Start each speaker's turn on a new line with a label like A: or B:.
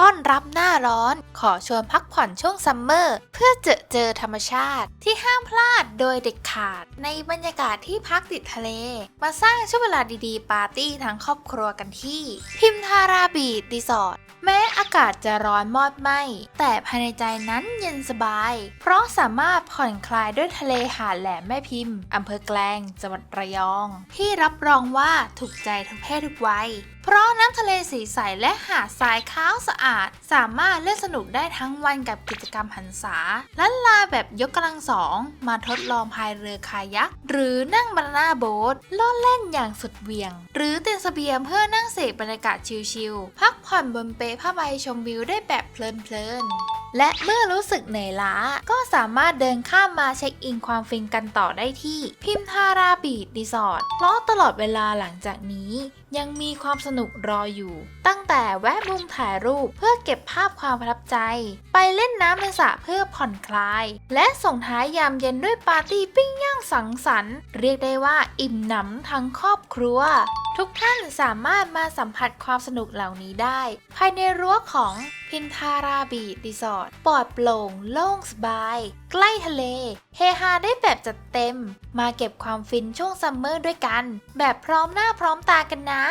A: ต้อนรับหน้าร้อน ขอชวนพักผ่อนช่วงซัมเมอร์ เพื่อเจอเจอธรรมชาติที่ห้ามพลาดโดยเด็ดขาด ในบรรยากาศที่พักติดทะเล มาสร้างช่วงเวลาดีๆ ปาร์ตี้ทั้งครอบครัวกันที่ พิมทาราบีดรีสอร์ทแม้อากาศจะร้อนมอดไหมแต่ภายในใจนั้นเย็นสบาย เพราะสามารถผ่อนคลายด้วยทะเลหาดแหลมแม่พิมพ์อำเภอแกลงจังหวัดระยอง ที่รับรองว่าถูกใจทุกเพศทุกวัย เพราะน้ำทะเลสีใสและหาดทรายขาวสะอาด สามารถเล่นสนุกได้ทั้งวันกับกิจกรรมหันษาลันลาแบบยกกำลังสองมาทดลองพายเรือคายัก หรือนั่งบานานาโบ๊ทโลดเล่นอย่างสุดเวียง หรือเตียงเสบียงเพื่อนั่งเสพบรรยากาศชิลๆพักผ่อนบนเปผ้าใบชมวิวได้แบบเพลินๆ และเมื่อรู้สึกเหนื่อยล้า ก็สามารถเดินข้ามมาเช็คอินความฟินกันต่อได้ที่ พิมทาราบีดรีสอร์ทเพราะตลอดเวลาหลังจากนี้ ยังมีความสนุกรออยู่ ตั้งแต่แวะมุมถ่ายรูปเพื่อเก็บภาพความประทับใจ ไปเล่นน้ำในสระเพื่อผ่อนคลาย และส่งท้ายยามเย็นด้วยปาร์ตี้ปิ้งย่างสังสรรค์ เรียกได้ว่าอิ่มหนำทั้งครอบครัว ทุกท่านสามารถมาสัมผัสความสนุกเหล่านี้ได้ ภายในรั้วของพินทาราบีดรีสอร์ทปลอดโปร่งโล่งสบาย ใกล้ทะเล เฮฮาได้แบบจัดเต็ม มาเก็บความฟินช่วงซัมเมอร์ด้วยกัน แบบพร้อมหน้าพร้อมตากันนะ